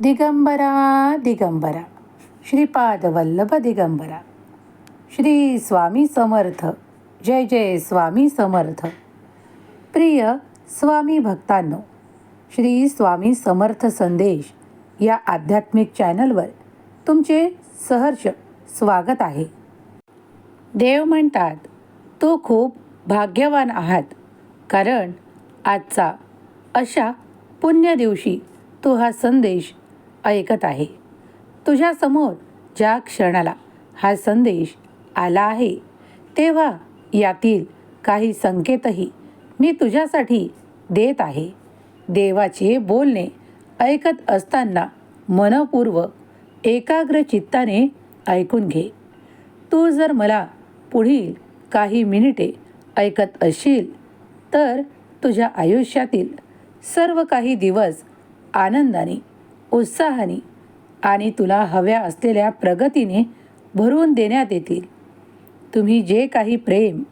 दिगंबरा दिगंबरा. श्रीपादवल्लभ दिगंबरा. श्री स्वामी समर्थ. जय जय स्वामी समर्थ. प्रिय स्वामी भक्तांनो श्री स्वामी समर्थ संदेश या आध्यात्मिक चॅनलवर तुमचे सहर्ष स्वागत आहे. देव म्हणतात तू खूप भाग्यवान आहात कारण आजचा अशा पुण्य दिवशी तू हा संदेश ऐकत आहे. तुझ्यासमोर ज्या क्षणाला हा संदेश आला आहे तेव्हा यातील काही संकेतही मी तुझ्यासाठी देत आहे. देवाचे बोलणे ऐकत असताना मनपूर्वक एकाग्र चित्ताने ऐकून घे. तू जर मला पुढील काही मिनिटे ऐकत असशील तर तुझ्या आयुष्यातील सर्व काही दिवस आनंदाने उत्साहाने आणि तुला हव्या असलेल्या प्रगतीने भरून देण्यात येतील. तुम्ही जे काही प्रेम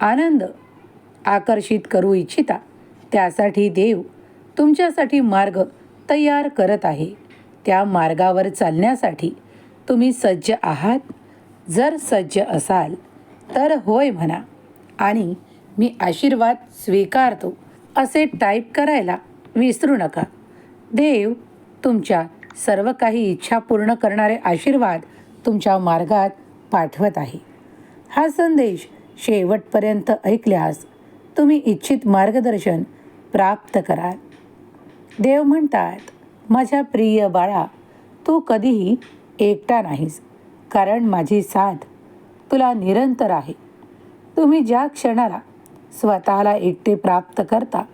आनंद आकर्षित करू इच्छिता त्यासाठी देव तुमच्यासाठी मार्ग तयार करत आहे. त्या मार्गावर चालण्यासाठी तुम्ही सज्ज आहात. जर सज्ज असाल तर होय म्हणा आणि मी आशीर्वाद स्वीकारतो असे टाईप करायला विसरू नका. देव तुमच्या सर्व काही इच्छा पूर्ण करणारे आशीर्वाद तुमच्या मार्गात पाठवत आहे. हा संदेश शेवटपर्यंत ऐकल्यास तुम्ही इच्छित मार्गदर्शन प्राप्त कराल. देव म्हणतात माझ्या प्रिय बाळा तू कधीही एकटा नाहीस कारण माझी साथ तुला निरंतर आहे. तुम्ही ज्या क्षणाला स्वतःला एकटे प्राप्त करता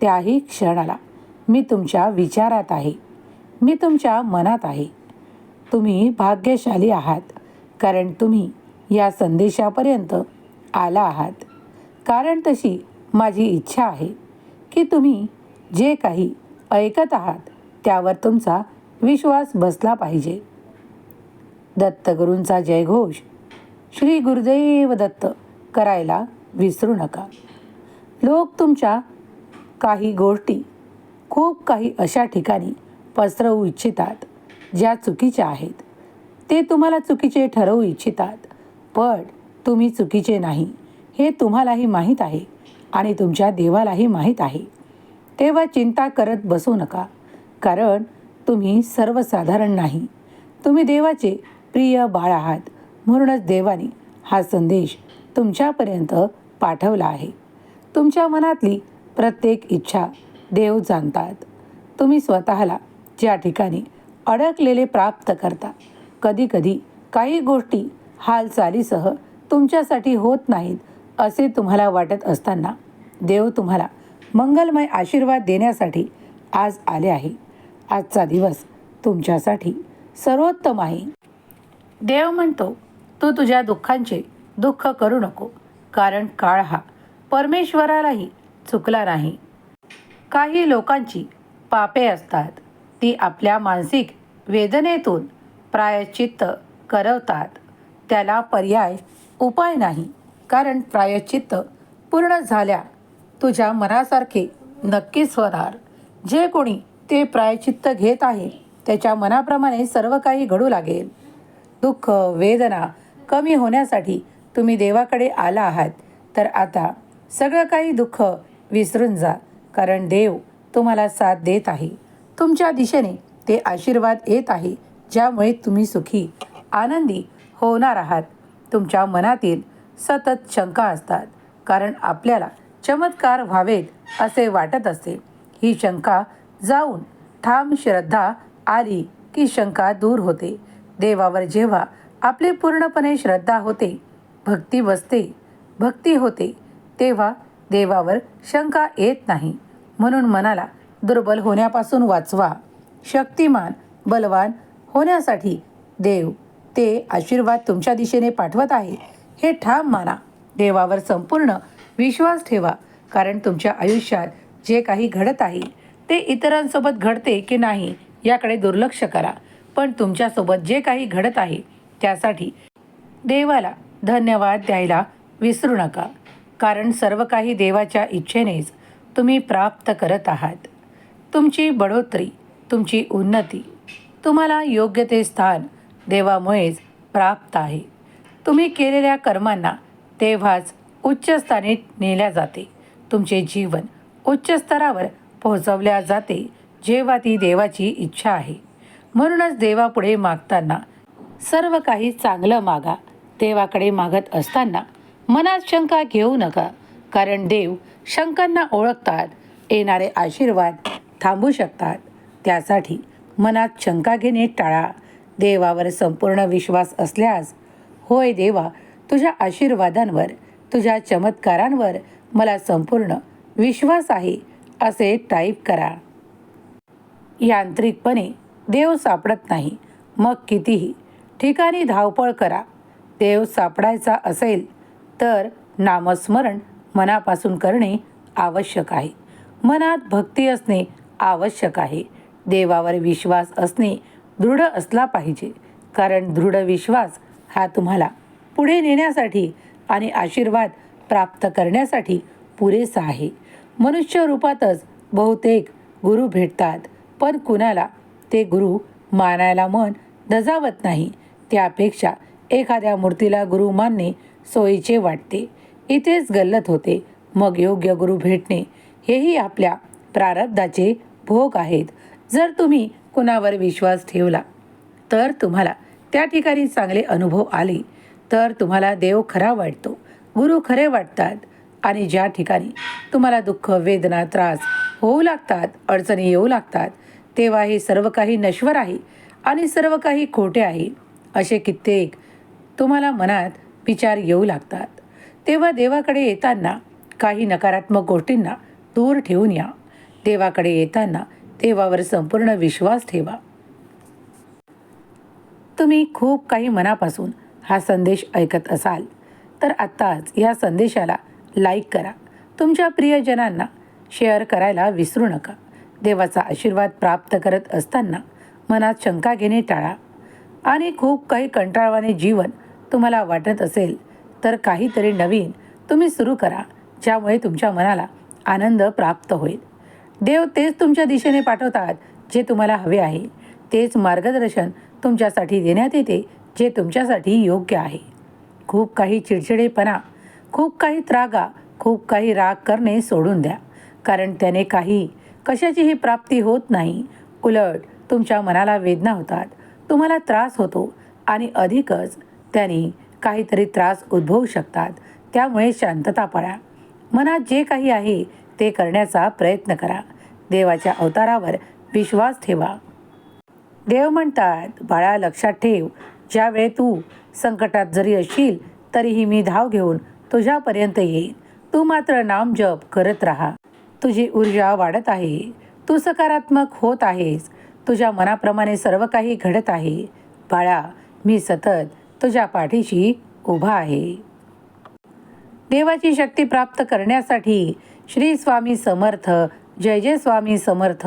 त्याही क्षणाला मी तुमच्या विचारात आहे. मी तुमच्या मनात आहे. तुम्ही भाग्यशाली आहात कारण तुम्ही या संदेशापर्यंत आला आहात. कारण तशी माझी इच्छा आहे की तुम्ही जे काही ऐकत आहात त्यावर तुमचा विश्वास बसला पाहिजे. दत्तगुरूंचा जयघोष श्री गुरुदेव दत्त करायला विसरू नका. लोक तुमच्या काही गोष्टी खूप काही अशा ठिकाणी पसरवू इच्छितात ज्या चुकीच्या आहेत. ते तुम्हाला चुकीचे ठरवू इच्छितात पण तुम्ही चुकीचे नाही हे तुम्हालाही माहीत आहे आणि तुमच्या देवालाही माहीत आहे. तेव्हा चिंता करत बसू नका कारण तुम्ही सर्वसाधारण नाही. तुम्ही देवाचे प्रिय बाळ आहात म्हणूनच देवाने हा संदेश तुमच्यापर्यंत पाठवला आहे. तुमच्या मनातली प्रत्येक इच्छा देव जाणतात. तुम्ही स्वतःला ज्या ठिकाणी अडकलेले प्राप्त करता कधीकधी काही गोष्टी हालचालीसह तुमच्यासाठी होत नाहीत असे तुम्हाला वाटत असताना देव तुम्हाला मंगलमय आशीर्वाद देण्यासाठी आज आले आहे. आजचा दिवस तुमच्यासाठी सर्वोत्तम आहे. देव म्हणतो तू तुझ्या दुःखांचे दुःख करू नको कारण काळ हा परमेश्वरालाही चुकला नाही. काही लोकांची पापे असतात ती आपल्या मानसिक वेदनेतून प्रायश्चित्त करवतात. त्याला पर्याय उपाय नाही. कारण प्रायश्चित्त पूर्ण झाल्या तुझ्या मनासारखे नक्कीच होणार जे कोणी ते प्रायचित्त घेत आहे त्याच्या मनाप्रमाणे सर्व काही घडू लागेल. दुःख वेदना कमी होण्यासाठी तुम्ही देवाकडे आला आहात तर आता सगळं काही दुःख विसरून जा कारण देव तुम्हाला साथ देत आहे. तुमच्या दिशेने ते आशीर्वाद येत आहे ज्यामुळे तुम्ही सुखी आनंदी होणार आहात. तुमच्या मनातील सतत शंका असतात कारण आपल्याला चमत्कार व्हावेत असे वाटत असते. ही शंका जाऊन ठाम श्रद्धा आली की शंका दूर होते. देवावर जेव्हा आपली पूर्णपणे श्रद्धा होते भक्ती बसते भक्ती होते तेव्हा देवावर शंका येत नाही. म्हणून मनाला दुर्बल होण्यापासून वाचवा. शक्तिमान बलवान होण्यासाठी देव ते आशीर्वाद तुमच्या दिशेने पाठवत आहे. हे ठाम माना. देवावर संपूर्ण विश्वास ठेवा. कारण तुमच्या आयुष्यात जे काही घडत आहे ते इतरांसोबत घडते की नाही याकडे दुर्लक्ष करा. पण तुमच्यासोबत जे काही घडत आहे त्यासाठी देवाला धन्यवाद द्यायला विसरू नका. कारण सर्व काही देवाच्या इच्छेनेच तुम्ही प्राप्त करत आहात. तुमची बढोतरी तुमची उन्नती तुम्हाला योग्य ते स्थान देवामुळेच प्राप्त आहे. तुम्ही केलेल्या कर्मांना तेव्हाच उच्चस्थानी नेल्या जाते. तुमचे जीवन उच्च स्तरावर पोहोचवल्या जाते जेव्हा ती देवाची इच्छा आहे. म्हणूनच देवापुढे मागताना सर्व काही चांगलं मागा देवाकडे मागत असताना मनात शंका घेऊ नका कारण देव शंकांना ओळखतात येणारे आशीर्वाद थांबू शकतात. त्यासाठी मनात शंका घेणे टाळा. देवावर संपूर्ण विश्वास असल्यास होय देवा तुझ्या आशीर्वादांवर तुझ्या चमत्कारांवर मला संपूर्ण विश्वास आहे असे टाईप करा. यांत्रिकपणे देव सापडत नाही. मग कितीही ठिकाणी धावपळ करा. देव सापडायचा असेल तर नामस्मरण मनापासून करणे आवश्यक आहे. मनात भक्ती असणे आवश्यक आहे. देवावर विश्वास असणे दृढ असला पाहिजे. कारण दृढ विश्वास हा तुम्हाला पुढे नेण्यासाठी आणि आशीर्वाद प्राप्त करण्यासाठी पुरेसा आहे. मनुष्य रूपातच बहुतेक गुरु भेटतात. पण कुणाला ते गुरु मानायला मन दजावत नाही. त्यापेक्षा एखाद्या मूर्तीला गुरु मानणे सोयीचे वाटते. इथेच गल्लत होते. मग योग्य गुरु भेटणे हेही आपल्या प्रारब्धाचे भोग आहेत. जर तुम्ही कुणावर विश्वास ठेवला तर तुम्हाला त्या ठिकाणी चांगले अनुभव आले तर तुम्हाला देव खरा वाटतो गुरु खरे वाटतात आणि ज्या ठिकाणी तुम्हाला दुःख वेदना त्रास होऊ लागतात अडचणी येऊ लागतात तेव्हा हे सर्व काही नश्वर आहे आणि सर्व काही खोटे आहे असे कित्येक तुम्हाला मनात विचार येऊ लागतात. तेव्हा देवाकडे येताना काही नकारात्मक गोष्टींना दूर ठेवून या. देवाकडे येताना देवावर संपूर्ण विश्वास ठेवा. तुम्ही खूप काही मनापासून हा संदेश ऐकत असाल तर आत्ताच या संदेशाला लाईक करा. तुमच्या प्रियजनांना शेअर करायला विसरू नका. देवाचा आशीर्वाद प्राप्त करत असताना मनात शंका घेणे टाळा. आणि खूप काही कंटाळवाने जीवन तुम्हाला वाटत असेल तर काहीतरी नवीन तुम्ही सुरू करा ज्यामुळे तुमच्या मनाला आनंद प्राप्त होईल. देव तेच तुमच्या दिशेने पाठवतात जे तुम्हाला हवे आहे. तेच मार्गदर्शन तुमच्यासाठी देण्यात येते जे तुमच्यासाठी योग्य आहे. खूप काही चिडचिडेपणा खूप काही त्रागा खूप काही राग करणे सोडून द्या. कारण त्याने काही कशाचीही प्राप्ती होत नाही. उलट तुमच्या मनाला वेदना होतात तुम्हाला त्रास होतो आणि अधिकच त्यांनी काहीतरी त्रास उद्भवू शकतात. त्यामुळे शांतता पाळा. मनात जे काही आहे ते करण्याचा प्रयत्न करा. देवाच्या अवतारावर विश्वास ठेवा. देव म्हणतात बाळा लक्षात ठेव. ज्यावेळी तू संकटात जरी असशील तरीही मी धाव घेऊन तुझ्यापर्यंत येईन. तू मात्र नाम जप करत राहा. तुझी ऊर्जा वाढत आहे. तू सकारात्मक होत आहेस. तुझ्या मनाप्रमाणे सर्व काही घडत आहे. बाळा मी सतत तुझ्या पाठीशी उभा आहे. देवाची शक्ती प्राप्त करण्यासाठी श्री स्वामी समर्थ जय जय स्वामी समर्थ.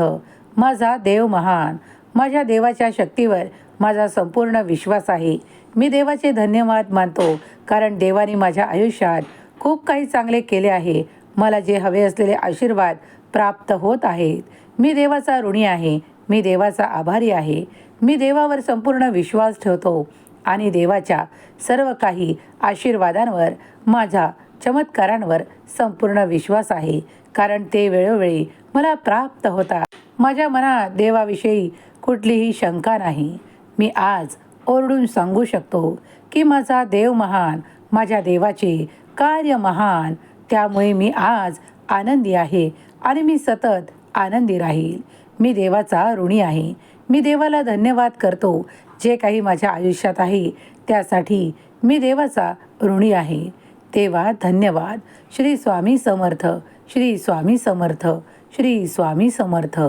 माझा देव महान माझ्या देवाच्या शक्तीवर माझा संपूर्ण विश्वास आहे. मी देवाचे धन्यवाद मानतो कारण देवाने माझ्या आयुष्यात खूप काही चांगले केले आहे. मला जे हवे असलेले आशीर्वाद प्राप्त होत आहेत. मी देवाचा ऋणी आहे मी देवाचा आभारी आहे. मी देवावर संपूर्ण विश्वास ठेवतो आणि देवाच्या सर्व काही आशीर्वादांवर माझ्या चमत्कारांवर संपूर्ण विश्वास आहे. कारण ते वेळोवेळी मला प्राप्त होतात. माझ्या मनात देवाविषयी कुठलीही शंका नाही. मी आज ओरडून सांगू शकतो की माझा देव महान माझ्या देवाचे कार्य महान. त्यामुळे मी आज आनंदी आहे आणि मी सतत आनंदी राहील. मी देवाचा ऋणी आहे. मी देवाला धन्यवाद करतो. जे काही माझ्या आयुष्यात आहे त्यासाठी मी देवाचा ऋणी आहे. तेव्हा धन्यवाद. श्री स्वामी समर्थ. श्री स्वामी समर्थ. श्री स्वामी समर्थ.